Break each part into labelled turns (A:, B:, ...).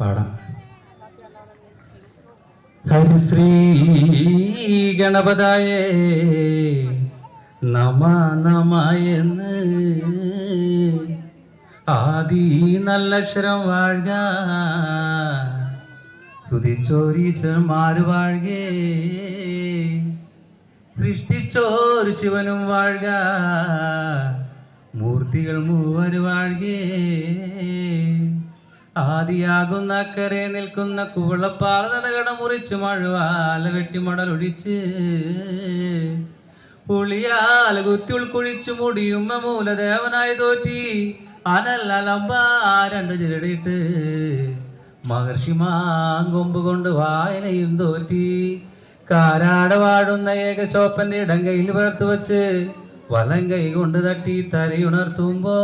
A: പാടാം. ഹരിശ്രീ ഗണപതായേ നമ നമ എന്ന് ആദി നല്ലക്ഷരം വാഴുക. സ്തുതിച്ചോരീശന്മാര് വാഴുകേ. സൃഷ്ടിച്ചോര് ശിവനും വാഴുക. മൂർത്തികൾ മൂവര് വാഴുകേ. ആദിയാകുന്ന അക്കരെ നിൽക്കുന്ന കുവളപ്പാറ നനകട മുറിച്ച് മഴവാല വെട്ടിമടലൊഴിച്ച് പുളിയാല കുത്തി ഉൾക്കുഴിച്ചു മുടിയുമ്മ മൂലദേവനായി തോറ്റി അനല്ലലമ്പ രണ്ട് ചിരടിയിട്ട് മഹർഷി മാങ്കൊമ്പ് കൊണ്ട് വായനയും തോറ്റി. കാരാട വാഴുന്ന ഏക ചോപ്പന്റെ ഇടം കയ്യിൽ വേർത്ത് വെച്ച് വലം കൈ കൊണ്ട് തട്ടി തരയുണർത്തുമ്പോ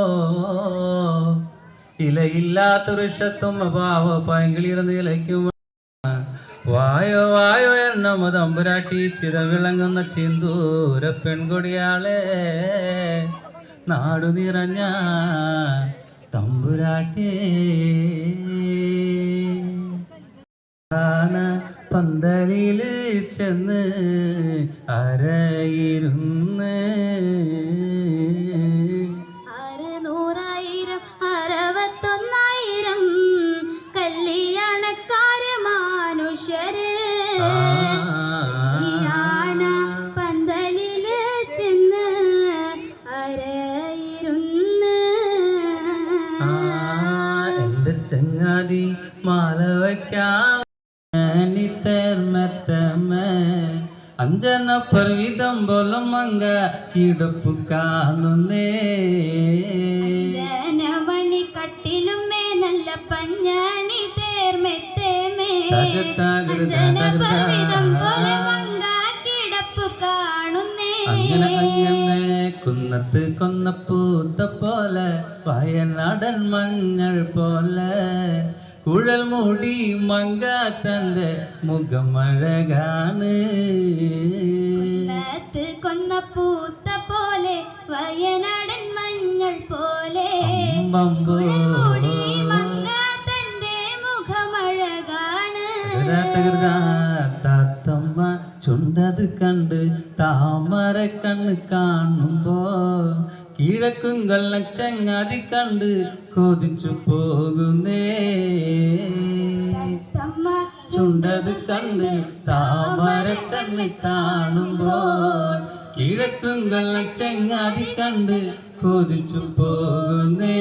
A: ഇലയില്ലാത്ത വൃക്ഷത്തും പാവ പൈങ്കിളിയുടെ നിലയ്ക്കും വായോ വായോ എന്ന തമ്പുരാട്ടി ചിത വിളങ്ങുന്ന ചിന്തൂര പെൺകൊടിയാളെ നാടു നിറഞ്ഞ തമ്പുരാട്ടി. പന്തലിൽ ചെന്ന് അരയിരുന്ന്.
B: അറുനൂറായിരം അറുപത്തൊന്നായിരം
A: ചങ്ങാതി മാല വയ്ക്കാം തേർമത്തമ്മ അഞ്ചന പർവിതം പോലും മങ്ക കിടപ്പു കാണുന്നേ. കുന്നത്ത് കൊന്നപ്പൂത്ത പോലെ വയനാടൻ മഞ്ഞൾ പോലെ കുഴൽ മൂടി മങ്ക തന്റെ മുഖമഴകാണ്
B: കുന്നത്ത് കൊന്ന പൂത്ത പോലെ വയനാടൻ മഞ്ഞൾ പോലെ
A: താത്തമ്മ ചുണ്ടത് കണ്ട് താമര കണ്ണ് കാണുമ്പോ കിഴക്കും കൊല്ലം ചങ്ങാതി കണ്ട് കൊതിച്ചു പോകുന്നേ. ചുണ്ടത് കണ്ട് താമര കണ്ണ് കാണുമ്പോൾ കിഴക്കും കൊല്ലം ചങ്ങാതി കണ്ട് കൊതിച്ചു പോകുന്നേ.